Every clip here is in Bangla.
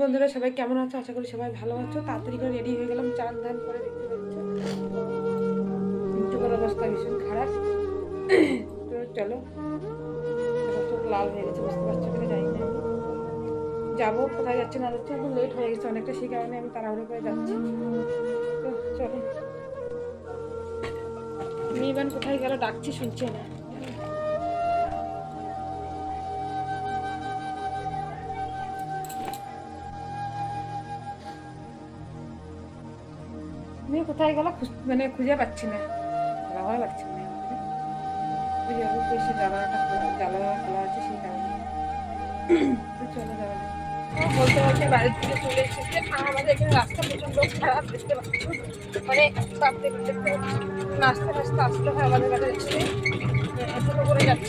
বন্ধুরা, সবাই কেমন আছো? আশা করি সবাই ভালো আছো। তাড়াতাড়ি করে রেডি হয়ে গেলাম, চান ধান করে দেখতে পাচ্ছ। অবস্থা ভীষণ খারাপ। তো চলো চোখ লাল হয়ে গেছে, বুঝতে পারছ কিনা জানি না। যাব, কোথায় যাচ্ছি না যাচ্ছি, এখন লেট হয়ে গেছে অনেকটা, সেই কারণে আমি তাড়াহুড়ো করে যাচ্ছি। তো চলো। মেয়েবান কোথায় গেল? ডাকছি, শুনছে না মেয়ে কোথায় গেল মানে খুঁজে পাচ্ছি না। ভালো লাগছে না। ওই যে ওই সে জানালাটা খোলা আছে সেই কারণে। তো চলো যাওয়া বলতে বলতে বাড়ির থেকে চলে এসেছে। আর আমাদের এখানে রাস্তা খারাপ, দেখতে মানে ছোটো করে আমি।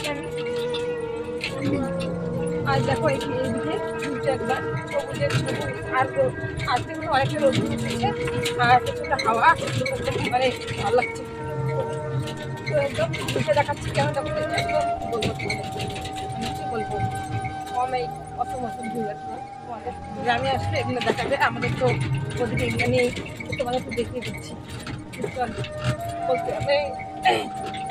আর দেখো এই আর অনেকটা রোদ আর মানে ভালো লাগছে। দেখাচ্ছি কেন বলব গ্রামে আসলে এগুলো দেখাবে। আমাদের তো নেই তো তোমাদের তো দেখিয়ে দিচ্ছি। বলতে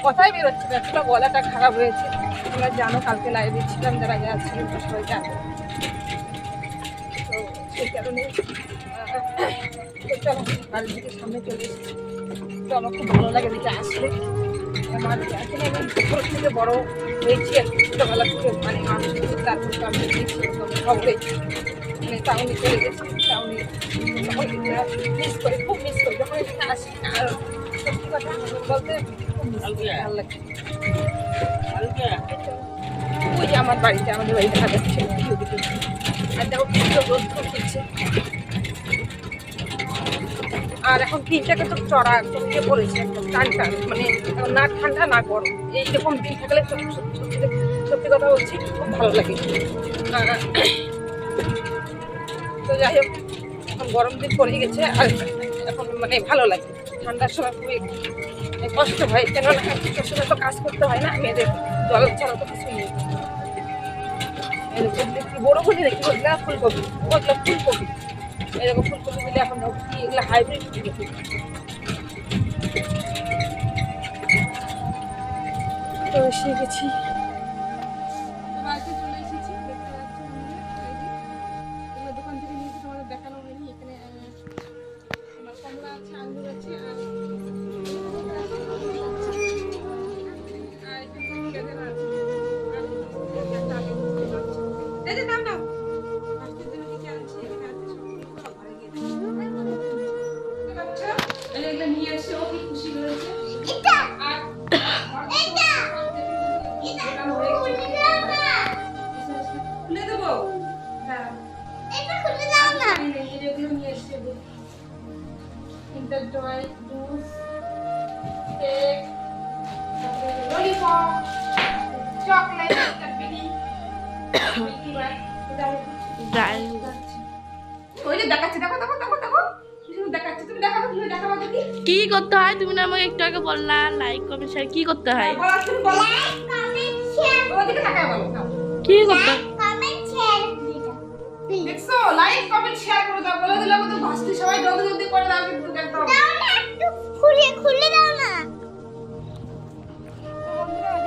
কথাই বেরোচ্ছে না। গলাটা খারাপ হয়েছে। তোমরা জানো, কালকে লাইভে ছিলাম, যারা ছিল সবাই জানো কারণে চলো বাড়ির দিকে সামনে আমার ভালো লাগে দিকে আসলে আমার আসলে থেকে বড় হয়েছি আর ছোটোবেলা থেকে মানে মানুষ গেছি শহরে করি খুব মিস করি আসি আর সত্যি কথা ভালো লাগে ওই যে আমার বাড়িতে, আমাদের বাড়ি দেখা যাচ্ছে ওদিকে। আর দেখো কি রোদ উঠেছে আর এখন দিনটাকে তো চড়া একদম পড়েছে একদম টান টান মানে না ঠান্ডা না গরম। এইরকম দিন থাকলে সত্যি কথা বলছি, খুব ভালো লাগে। তো যাই হোক, এখন গরম দিন পড়ে গেছে, আর এখন মানে ভালো লাগে। ঠান্ডার সময় খুবই কষ্ট হয়, কেননা সময় তো কাজ করতে হয় না, মেয়েদের জল ছাড়া তো কিছু নেই। বড় বলি দেখি ওগুলা ফুলকপি ওগুলা ফুলকপি। এরকম ফুলকপি দিলে এখন কি এগুলো হাইব্রিড ফুলকপি। তো এসে গেছি। তুমি দেখাবো তুমি দেখাবো দেখি। কি করতে হয়? তুমি না আমাকে একটু আগে বললা লাইক কমেন্ট শেয়ার কি করতে হয়? বলো তুমি বলো। ওদিকে তাকায় বলো নাও। কি করতে হয়? দেখছ লাইক কমেন্ট শেয়ার করে দাও বলে দিলাম তো ভাস্তি সবাই জলদি জলদি করে খুলে দাও না। বন্ধুরা আজ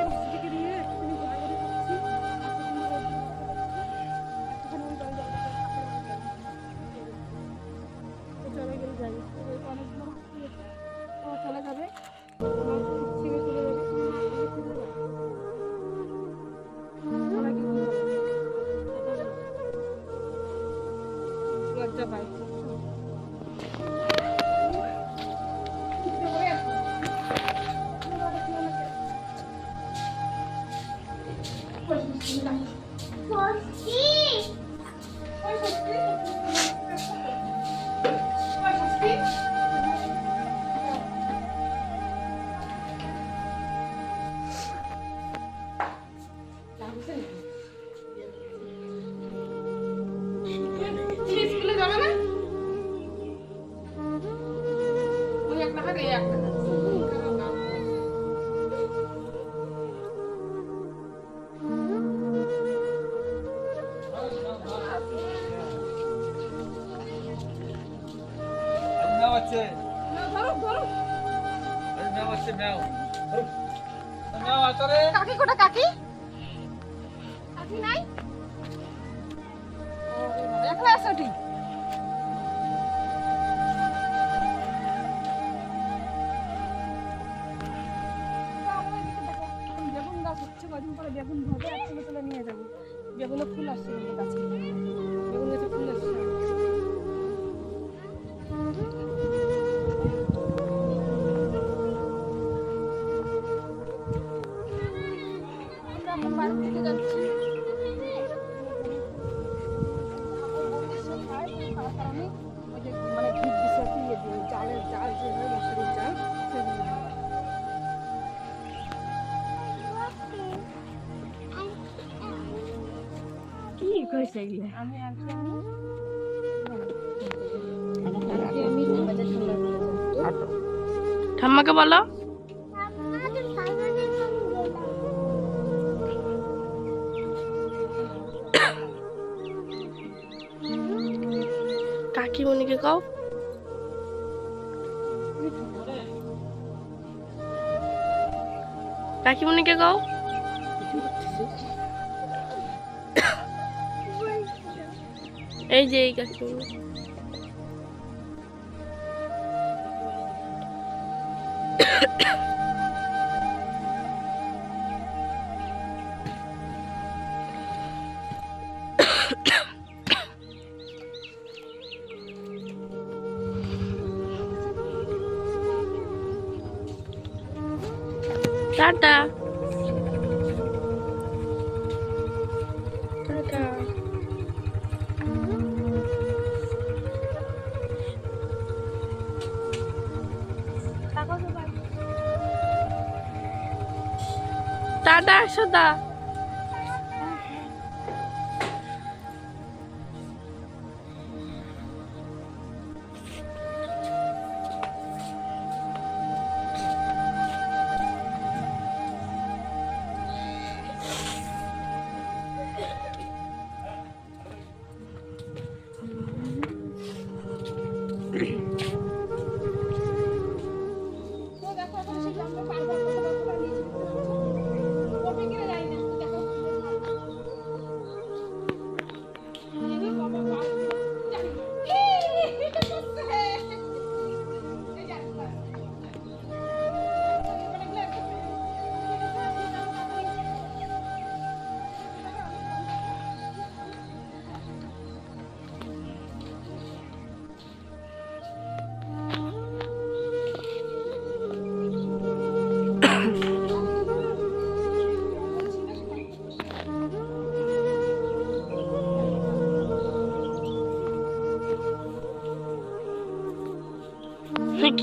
আসছে ধরো ধরো। আরে কাকি কোটা কাকি? কাকি নাই? ও এখন কদিন পরে বেগুন ভোগে একসঙ্গে তুলে নিয়ে যাব। বেগুনে ফুল আসছে আমাদের কাছে বেগুনে তো ফুল আসছে। কারণে ওই যে মানে আর কি, ইয়ে দিয়ে, জালের জাল যে হয় মশারির জাল কি কইছে এগুলা আমি আর কি আনি? আর কি আমি বাজার ঠান্ডা করে যাব। ঠাম্মাকে বলো কাকিমণিকে কও? কাকিমণিকে কও? এই যে এই কাকিমণি টাটা টাটা টাটা সদা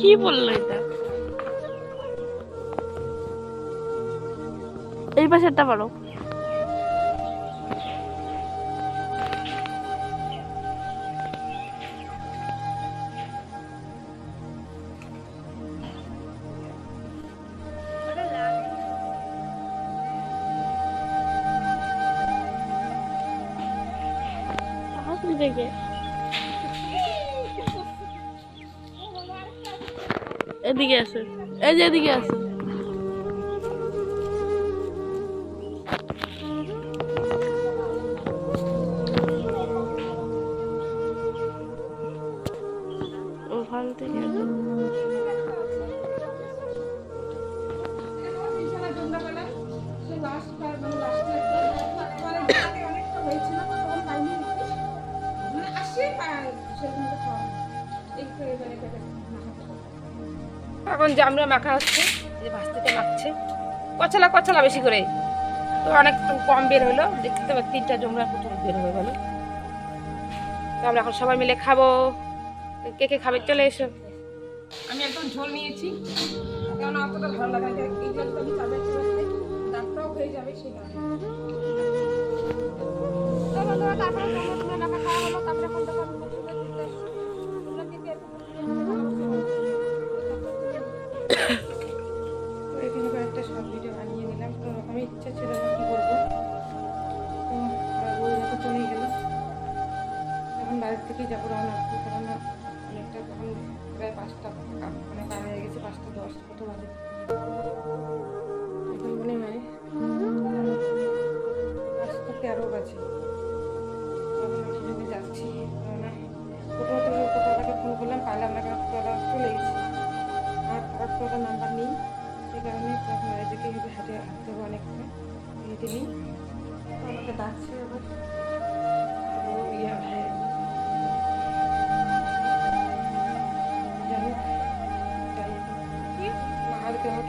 কি বলল এটা? এই পাশেরটা পারো। হাসি এদিকে আছে এই যে এদিকে আছে এখন জামরা মাখা হচ্ছে যে ভাস্তিতে মাখছে কচলা কচলা বেশি করে। তো অনেক কম বের হলো দেখতে পাচ্ছি তিনটা জমরা প্রচুর বের হয়ে গেল তো আমরা এখন সবাই মিলে খাব। কে কে খাবে চলে এসো। আমি একদম ঝোল নিয়েছি। কারণ অতটা ভালো লাগে তো দাঁতটাও হয়ে যাবে সেই তখন প্রায়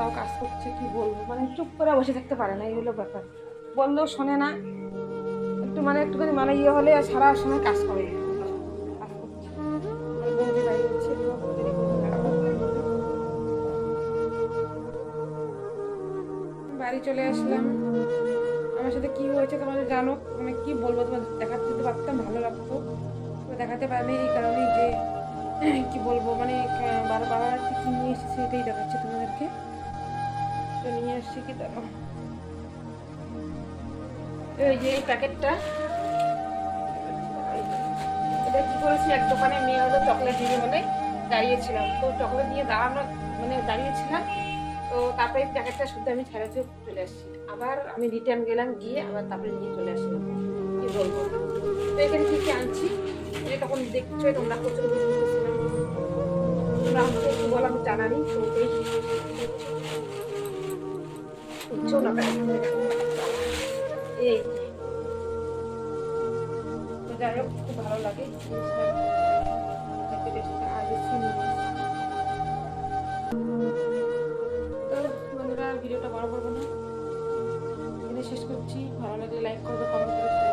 মার তাও কাজ করছে, কি বলব? মানে চুপ করে বসে থাকতে পারে না, এই হলো ব্যাপার। বললেও শোনে না, একটু মানে একটুখানি মানে ইয়ে হলে সারা সময় কাজ করে। বাড়ি চলে আসলাম। আমার সাথে কি হয়েছে তোমাদের জানো মানে কি বলব তোমাদের, দেখাতে যদি পারতাম, ভালো লাগতো। তো দেখাতে পারিনি এই কারণেই যে, কি বলব মানে বাবা বাবা কি নিয়ে এসেছে সেটাই দেখাচ্ছে তোমাদেরকে। নিয়ে আসছি কি দেখো এই যে এই প্যাকেটটা। এটা কি করেছি? এক দোকানে মেয়ে হলো চকলেট দিবে বলে দাঁড়িয়েছিলাম। তো চকলেট নিয়ে দাঁড়ানো মানে দাঁড়িয়েছিলাম। তো তারপরে প্যাকেটটা শুধু আমি ছেড়েতে চলে আসছি। আবার আমি রিটার্ন গেলাম, গিয়ে আবার তারপরে নিয়ে চলে আসলাম। তো এখানে কি আনছি? এটা তখন দেখছ, তোমরা প্রচুর তোমরা একটু আমি জানানি তো হোক, খুব ভালো লাগে। বন্ধুরা, ভিডিওটা বড় করব না। এখানে শেষ করছি। ভালো লাগলে লাইক করবে কমেন্ট করবে।